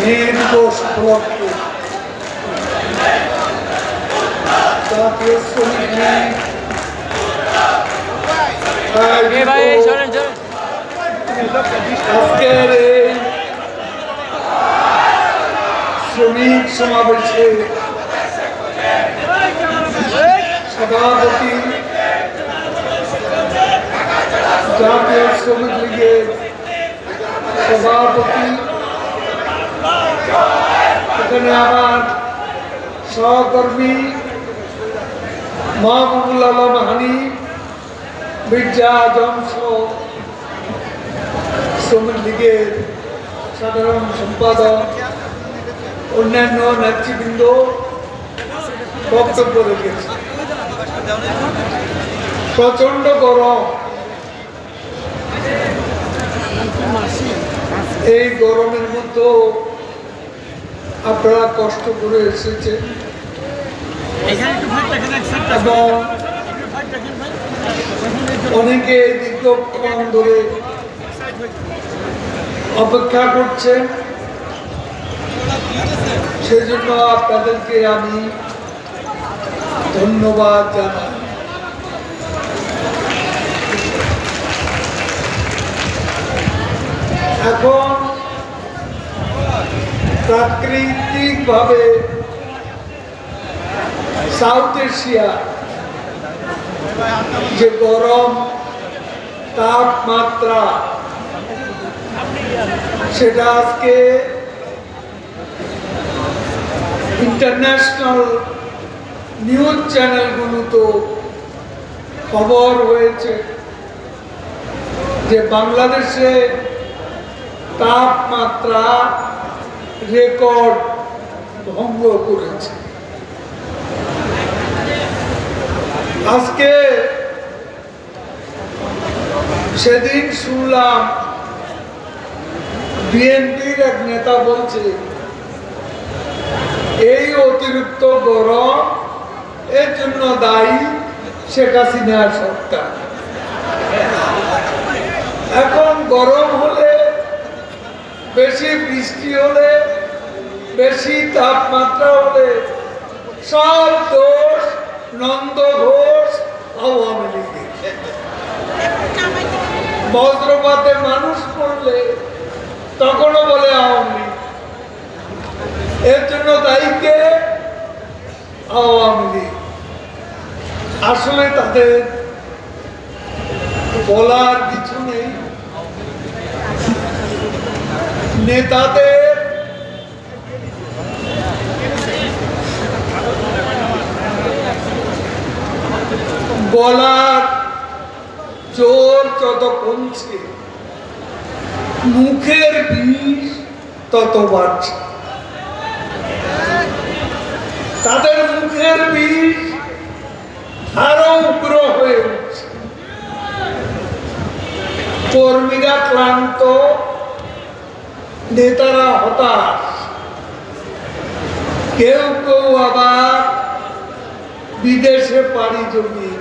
নির্দোষ রক্ত জাতীয় শ্রমিক ভাই চলেন চলেন আজকের এই শ্রমিক সমাবেশে সভাপতি জাতীয় শ্রমিক লীগের সভাপতি এখানে আমার সহকর্মী মাহবুবুল আলম হানি মির্জা আজম সহ শ্রমিক লীগের সাধারণ সম্পাদক, অন্যান্য নেতৃবৃন্দ বক্তব্য রেখেছে। প্রচণ্ড গরম। এই গরমের মধ্যেও আপনারা কষ্ট করে এসেছেন। এবং অনেকে দীর্ঘক্ষণ ধরে অপেক্ষা করছেন সেজন্য আপনাদেরকে আমি ধন্যবাদ জানাই। এখন প্রাকৃতিকভাবে সাউথ এশিয়া যে গরম তাপমাত্রা সেটা আজকে ইন্টারন্যাশনাল নিউজ চ্যানেলগুলো তো খবর হয়েছে যে বাংলাদেশে তাপমাত্রা রেকর্ড ভঙ্গ করেছে। আজকে সেদিন শুনলাম বিএনপির এক নেতা বলছে, এই অতিরিক্ত গরম এর জন্য দায়ী শেখ হাসিনার সরকার। এখন গরম হলে, বেশি বৃষ্টি হলে, বেশি তাপমাত্রা হলে, সব দোষ নন্দ ঘোষ আওয়ামী লীগের। বজ্রপাতে মানুষ পড়লে তখনও বলে আওয়ামী এর জন্য দায়ীকে আওয়ামী লীগ। আসলে তাদের বলার কিছু নেই। নেতাদের বলার জোর যত কমছে মুখের বিষ তত বাড়ছে। তাদের মুখের বিষ আরও উগ্র হয়ে উঠছে। কর্মীরা ক্লান্ত, নেতারা হতাশ। কেউ কেউ আবার বিদেশে পাড়ি জমিয়েছে